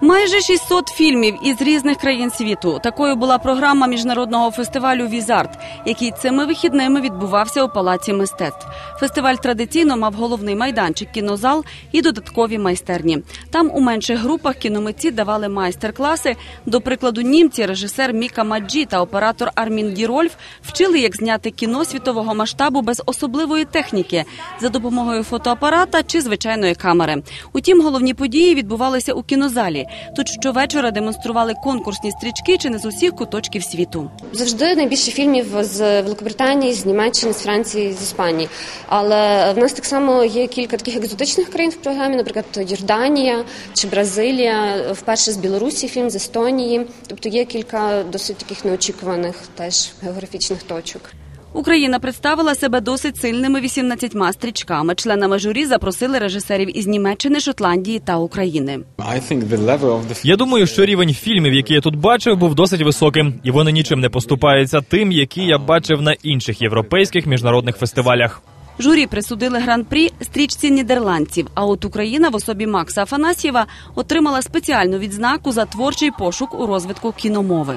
Майже 600 фільмів із різних країн світу. Такою була програма міжнародного фестивалю Візарт, який цими вихідними відбувався у палаці мистецтв. Фестиваль традиційно мав головний майданчик, кінозал і додаткові майстерні. Там у менших групах кіномитці давали майстер-класи. До прикладу, німці, режисер Міка Маджі та оператор Армін Гірольф вчили, як зняти кіно світового масштабу без особливої техніки за допомогою фотоапарата чи звичайної камери. Утім, головні події відбувалися у кінозалі. Тут щовечора демонстрували конкурсні стрічки чи не з усіх куточків світу. Завжди найбільше фільмів з Великобританії, з Німеччини, з Франції, з Іспанії. Але в нас так само є кілька таких екзотичних країн в програмі, наприклад, Йорданія чи Бразилія, вперше з Білорусі фільм з Естонії. Тобто є кілька досить таких неочікуваних теж географічних точок. Україна представила себе досить сильними 18 стрічками. Членами журі запросили режисерів із Німеччини, Шотландії та України. Я думаю, що рівень фільмів, які я тут бачив, був досить високим, і вони нічим не поступаються тим, які я бачив на інших європейських міжнародних фестивалях. Журі присудили гран-прі стрічці нідерландців. А от Україна в особі Макса Афанасьєва отримала спеціальну відзнаку за творчий пошук у розвитку кіномови.